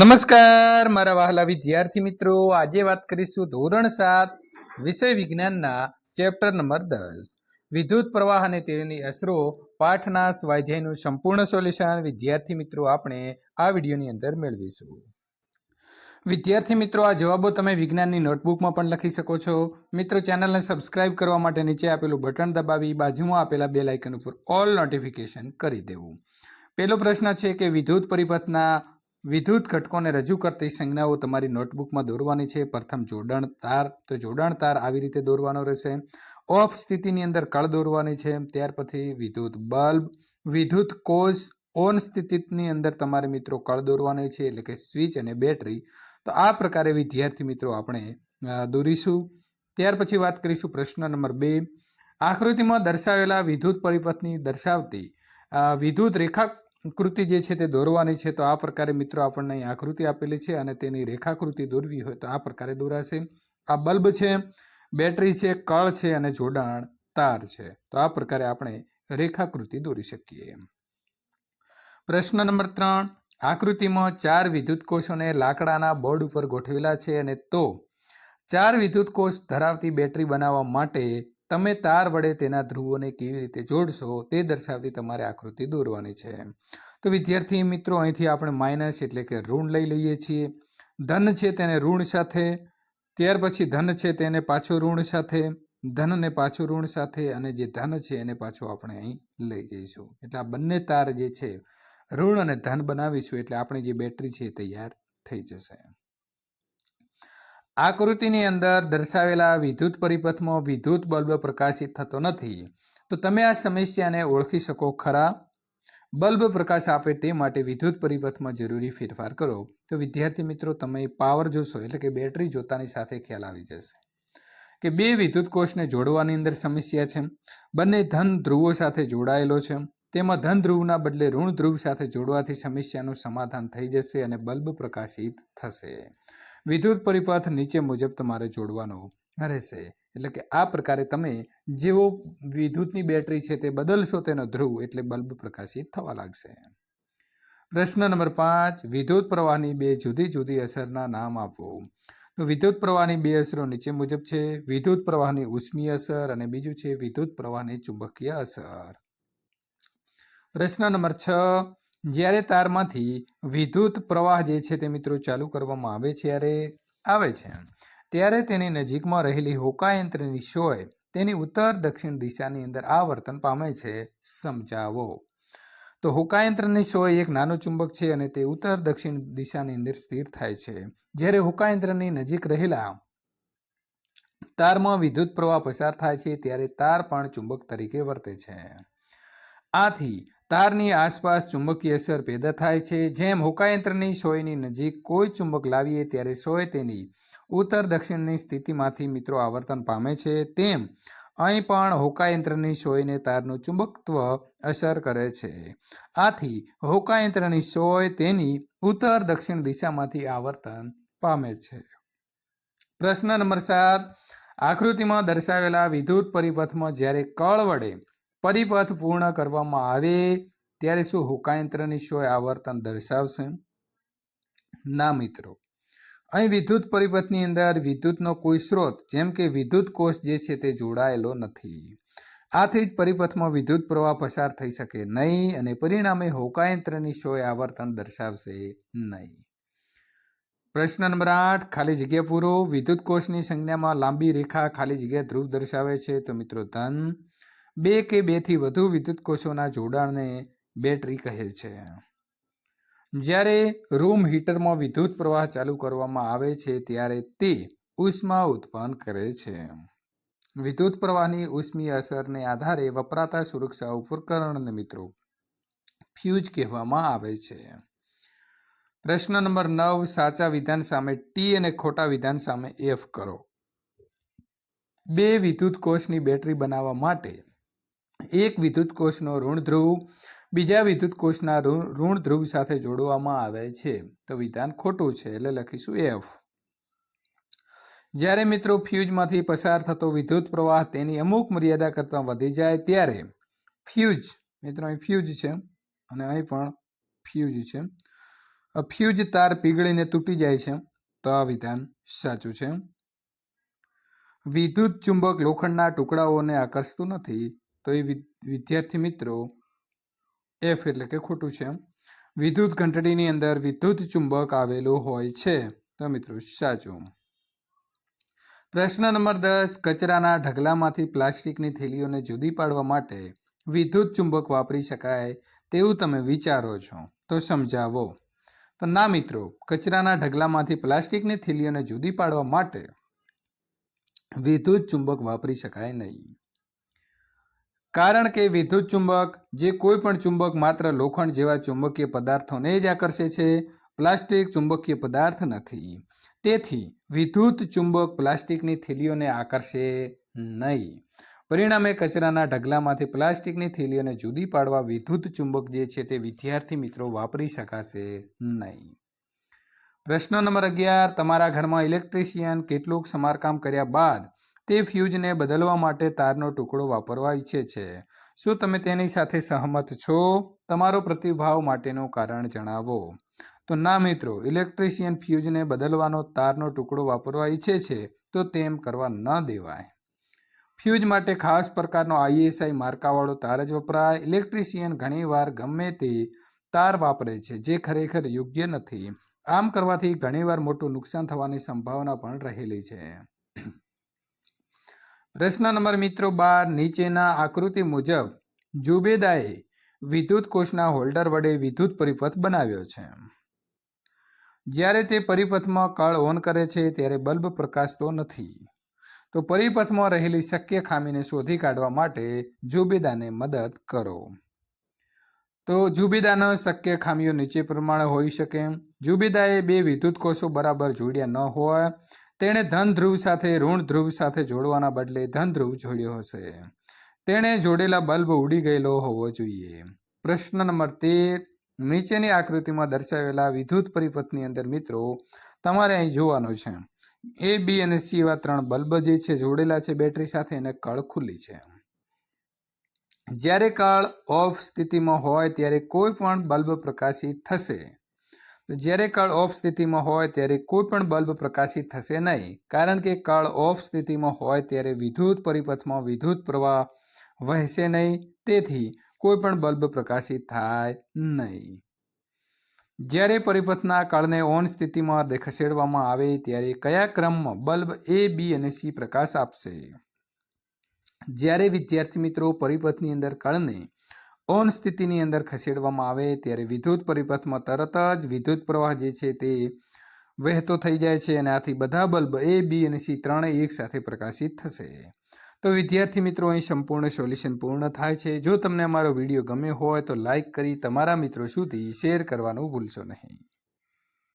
નમસ્કાર, મારા વહાલા વિદ્યાર્થી મિત્રો. આજે વાત કરીશું ધોરણ સાત, વિષય વિજ્ઞાનના ચેપ્ટર નંબર દસ. વિદ્યુત પ્રવાહ અને તેની અસરો પાઠના સ્વાધ્યાયનું સંપૂર્ણ સોલ્યુશન વિદ્યાર્થી મિત્રો આપણે આ વિડીયોની અંદર મેળવીશું. વિદ્યાર્થી મિત્રો, આ જવાબો તમે વિજ્ઞાનની નોટબુકમાં પણ લખી શકો છો. મિત્રો, ચેનલને સબસ્ક્રાઇબ કરવા માટે નીચે આપેલું બટન દબાવી બાજુમાં આપેલા બે લાઇકન ઉપર ઓલ નોટિફિકેશન કરી દેવું. પહેલો પ્રશ્ન છે કે વિદ્યુત પરિપથના વિદ્યુત ઘટકોને રજૂ કરતી સંજ્ઞાઓ તમારી નોટબુકમાં દોરવાની છે. પ્રથમ જોડાણ તાર. તો જોડાણ તાર આવી રીતે દોરવાનો રહેશે. ઓફ સ્થિતિની અંદર કળ દોરવાની છે. ત્યાર પછી વિદ્યુત બલ્બ. વિદ્યુત કોષ ઓન સ્થિતિની અંદર તમારે મિત્રો કળ દોરવાની છે, એટલે કે સ્વિચ અને બેટરી. તો આ પ્રકારે વિદ્યાર્થી મિત્રો આપણે દોરીશું. ત્યાર પછી વાત કરીશું પ્રશ્ન નંબર બે. આકૃતિમાં દર્શાવેલા વિદ્યુત પરિપથની દર્શાવતી વિદ્યુત વિદ્યુત રેખાકૃતિ જે છે તે દોરવાની છે, તો આ પ્રકારે મિત્રો આપણને અહીં આકૃતિ આપેલી છે અને તેની રેખાકૃતિ દોરવી હોય તો આ પ્રકારે દોરાશે. આ બલ્બ છે, બેટરી છે, કળ છે અને જોડાણ તાર છે. તો આ પ્રકારે આપણે રેખાકૃતિ દોરી શકીએ. પ્રશ્ન નંબર ત્રણ. આકૃતિમાં ચાર વિદ્યુત કોષોને લાકડાના બોર્ડ ઉપર ગોઠવેલા છે અને તો ચાર વિદ્યુત કોષ ધરાવતી બેટરી બનાવવા માટે તમે તાર વડે તેના ધ્રુવોને કેવી રીતે જોડશો તે દર્શાવતી તમારે આકૃતિ દોરવાની છે. તો વિદ્યાર્થી મિત્રો, અહીંથી આપણે માઇનસ એટલે કે ઋણ લઈ લઈએ છીએ. ધન છે તેને ઋણ સાથે, ત્યાર પછી ધન છે તેને પાછો ઋણ સાથે, ધનને પાછું ઋણ સાથે અને જે ધન છે એને પાછું આપણે અહીં લઈ જઈશું. એટલે આ બંને તાર જે છે, ઋણ અને ધન બનાવીશું એટલે આપણી જે બેટરી છે એ તૈયાર થઈ જશે. આકૃતિની અંદર દર્શાવેલા વિદ્યુત પરિપથમાં વિદ્યુત બલ્બ પ્રકાશિત થતો નથી. તો તમે આ સમસ્યાને ઓળખી શકો ખરા? બલ્બ પ્રકાશ આપે તે માટે વિદ્યુત પરિપથમાં જરૂરી ફેરફાર કરો. તો વિદ્યાર્થી મિત્રો, તમે પાવર જોશો, એટલે કે બેટરી જોતાની સાથે ખ્યાલ આવી જશે. કે બે વિદ્યુત કોષને જોડવાની અંદર સમસ્યા છે. બંને ધન ધ્રુવો સાથે જોડાયેલો છે. તેમાં ધન ધ્રુવના બદલે ઋણ ધ્રુવ સાથે જોડવાથી સમસ્યાનું સમાધાન થઈ જશે અને બલ્બ પ્રકાશિત થશે. વિદ્યુત પરિપથ નીચે મુજબ તમારે જોડવાનો રહેશે. એટલે કે આ પ્રકારે તમે જેવો વિદ્યુતની બેટરી છે તે બદલશો તેનો ધ્રુવ એટલે બલ્બ પ્રકાશિત થવા લાગશે. પ્રશ્ન નંબર પાંચ, વિદ્યુત પ્રવાહની બે જુદી જુદી અસરના નામ આપો. તો વિદ્યુત પ્રવાહની બે અસરો નીચે મુજબ છે, વિદ્યુત પ્રવાહની ઉષ્મીય અસર અને બીજું છે વિદ્યુત પ્રવાહની ચુંબકીય અસર. પ્રશ્ન નંબર છ જ્યારે તારમાંથી વિદ્યુત પ્રવાહ જે છે તે મિત્રો ચાલુ કરવામાં આવે છે, ત્યારે આવે છે. ત્યારે તેની નજીકમાં રહેલી હોકાયંત્રની સોય તેની ઉત્તર દક્ષિણ દિશાની અંદર આવર્તન પામે છે. સમજાવો. તો હોકાયંત્રની સોય એક નાનું ચુંબક છે અને તે ઉત્તર દક્ષિણ દિશાની અંદર સ્થિર થાય છે. જ્યારે હોકાયંત્રની નજીક રહેલા તારમાં વિદ્યુત પ્રવાહ પસાર થાય છે, ત્યારે તાર પણ ચુંબક તરીકે વર્તે છે. આથી તારની આસપાસ ચુંબકીય અસર પેદા થાય છે. જેમ હોકાયંત્રની સોયની નજીક કોઈ ચુંબક લાવીએ ત્યારે સોય તેની ઉત્તર દક્ષિણની સ્થિતિમાંથી મિત્રો આવર્તન પામે છે. તેમ અહીં પણ હોકાયંત્રની સોયને તારનું ચુંબકત્વ અસર કરે છે. આથી હોકાયંત્રની સોય તેની ઉત્તર દક્ષિણ દિશામાંથી આવર્તન પામે છે. પ્રશ્ન નંબર સાત. આકૃતિમાં દર્શાવેલા વિદ્યુત પરિપથમાં જ્યારે કળ વડે પરિપથ પૂર્ણ કરવામાં આવે, ત્યારે શું હોકાયંત્રની શોય આવર્તન દર્શાવશે? ના મિત્રો. અહીં વિદ્યુત પરિપથની અંદર વિદ્યુતનો કોઈ સ્ત્રોત જેમ કે વિદ્યુત કોષ જે છે તે જોડાયેલો નથી. આથી જ પરિપથમાં વિદ્યુત પ્રવાહ પસાર થઈ શકે નહીં અને પરિણામે હોકાયંત્રની શોય આવર્તન દર્શાવશે નહીં. પ્રશ્ન નંબર આઠ, ખાલી જગ્યા પૂરો. વિદ્યુત કોષની સંજ્ઞામાં લાંબી રેખા ખાલી જગ્યા ધ્રુવ દર્શાવે છે. તો મિત્રો ધન બે કે બેથી વધુ વિદ્યુત કોષોના જોડાણને બેટરી કહે છે. જ્યારે રૂમ હીટરમાં વિદ્યુત પ્રવાહ ચાલુ કરવામાં આવે છે, ત્યારે તે ઉષ્મા ઉત્પન્ન કરે છે. વિદ્યુત પ્રવાહની ઉષ્મીય અસરને આધારે વપરાતા સુરક્ષા ઉપકરણને મિત્રો ફ્યુઝ કહેવામાં આવે છે. પ્રશ્ન નંબર નવ, સાચા વિધાન સામે ટી અને ખોટા વિધાન સામે એફ કરો. બે વિદ્યુત કોષની બેટરી બનાવવા માટે એક વિદ્યુત કોષનો ઋણ ધ્રુવ બીજા વિદ્યુત કોષના ઋણ ધ્રુવ સાથે જોડવામાં આવે છે. તો વિધાન ખોટું છે એટલે લખીશું એફ જ્યારે મિત્રો ફ્યુઝમાંથી પસાર થતો વિદ્યુત પ્રવાહ તેની અમુક મર્યાદા કરતાં વધી જાય ત્યારે ફ્યુઝ, મિત્રો અહીં ફ્યુઝ છે અને અહીં પણ ફ્યુઝ છે. ફ્યુઝ તાર પીગળીને તૂટી જાય છે. તો આ વિધાન સાચું છે. વિદ્યુત ચુંબક લોખંડના ટુકડાઓને આકર્ષતું નથી. તો એ વિદ્યાર્થી મિત્રો એફ એટલે કે ખોટું છે. વિદ્યુત ઘંટડીની અંદર વિદ્યુત ચુંબક આવેલું હોય છે. તો મિત્રો, સાચું. પ્રશ્ન નંબર દસ, કચરાના ઢગલામાંથી પ્લાસ્ટિકની થેલીઓને જુદી પાડવા માટે વિદ્યુત ચુંબક વાપરી શકાય તેવું તમે વિચારો છો. તો સમજાવો. તો ના મિત્રો, કચરાના ઢગલામાંથી પ્લાસ્ટિકની થેલીઓને જુદી પાડવા માટે વિદ્યુત ચુંબક વાપરી શકાય નહીં. કારણ કે વિદ્યુત ચુંબક, જે કોઈ પણ ચુંબક માત્ર લોખંડ જેવા ચુંબકીય પદાર્થોને જ આકર્ષે છે, પ્લાસ્ટિક ચુંબકીય પદાર્થ નથી. તેથી, વિદ્યુત ચુંબક પ્લાસ્ટિકની થેલીઓને આકર્ષે નહીં. પરિણામે, કચરાના ઢગલામાંથી પ્લાસ્ટિકની થેલીઓને જુદી પાડવા વિદ્યુત ચુંબક જે છે તે વિદ્યાર્થી મિત્રો વાપરી શકાશે નહીં. પ્રશ્ન નંબર અગિયાર, તમારા ઘરમાં ઇલેક્ટ્રિશિયન કેટલુંક સમારકામ કર્યા બાદ તે ફ્યુઝને બદલવા માટે તારનો ટુકડો વાપરવા ઈચ્છે છે. શું તમે તેની સાથે સહમત છો? તમારો પ્રતિભાવ માટેનું કારણ જણાવો. તો ના મિત્રો, ઇલેક્ટ્રિશિયન ફ્યુઝને બદલવાનો તારનો ટુકડો વાપરવા ઈચ્છે છે, તો તેમ કરવા ન દેવાય. ફ્યુઝ માટે ખાસ પ્રકારનો આઈએસઆઈ માર્કાવાળો તાર જ વપરાય. ઇલેક્ટ્રિશિયન ઘણીવાર ગમે તે તાર વાપરે છે, જે ખરેખર યોગ્ય નથી. આમ કરવાથી ઘણીવાર મોટું નુકસાન થવાની સંભાવના પણ રહેલી છે. પ્રશ્ન નંબર મિત્રો બાર, નીચેના આકૃતિ મુજબ જુબેદાએ વિદ્યુત કોષના હોલ્ડર વડે વિદ્યુત પરિપથ બનાવ્યો છે. જ્યારે તે પરિપથમાં કળ ઓન કરે છે, ત્યારે બલ્બ પ્રકાશતો નથી. તો પરિપથમાં રહેલી શક્ય ખામીને શોધી કાઢવા માટે જુબેદાને મદદ કરો. તો જુબેદાનો શક્ય ખામીઓ નીચે પ્રમાણે હોઈ શકે. જુબેદાએ બે વિદ્યુત કોષો બરાબર જોડ્યા ન હોય તેણે ધન ધ્રુવ સાથે ઋણ ધ્રુવ સાથે જોડવાના બદલે ધન ધ્રુવ જોડ્યો હશે. તેણે જોડેલા બલ્બ ઉડી ગયેલો હોવો જોઈએ. પ્રશ્ન નંબર તેર. નીચેની આકૃતિમાં દર્શાવેલા વિદ્યુત પરિપથની અંદર મિત્રો, તમારે અહીં જોવાનું છે. એ બી અને સી એવા ત્રણ બલ્બ જે છે, જોડેલા છે, બેટરી સાથે અને કળ ખુલ્લી છે. જ્યારે કળ ઓફ સ્થિતિમાં હોય, ત્યારે કોઈ પણ બલ્બ પ્રકાશિત થશે. જ્યારે કળ ઓફ સ્થિતિમાં હોય ત્યારે કોઈ પણ બલ્બ પ્રકાશિત થશે નહીં. કારણ કે કળ ઓફ સ્થિતિમાં હોય ત્યારે વિદ્યુત પરિપથમાં વિદ્યુત પ્રવાહ વહેશે નહીં. તેથી કોઈ પણ બલ્બ પ્રકાશિત થાય નહીં. જ્યારે પરિપથના કળને ઓન સ્થિતિમાં ખસેડવામાં આવે ત્યારે કયા ક્રમમાં બલ્બ એ બી અને સી પ્રકાશ આપશે? જ્યારે વિદ્યાર્થી મિત્રો પરિપથની અંદર કળને ઓન સ્થિતિની અંદર ખસેડવામાં આવે ત્યારે વિદ્યુત પરિપથમાં તરત જ વિદ્યુત પ્રવાહ જે છે તે વહેતો થઈ જાય છે અને આથી બધા બલ્બ એ બી અને સી ત્રણેય એક સાથે પ્રકાશિત થશે. તો વિદ્યાર્થી મિત્રો, અહીં સંપૂર્ણ સોલ્યુશન પૂર્ણ થાય છે. જો તમને અમારો વીડિયો ગમ્યો હોય તો લાઇક કરી તમારા મિત્રો સુધી શેર કરવાનું ભૂલશો નહીં.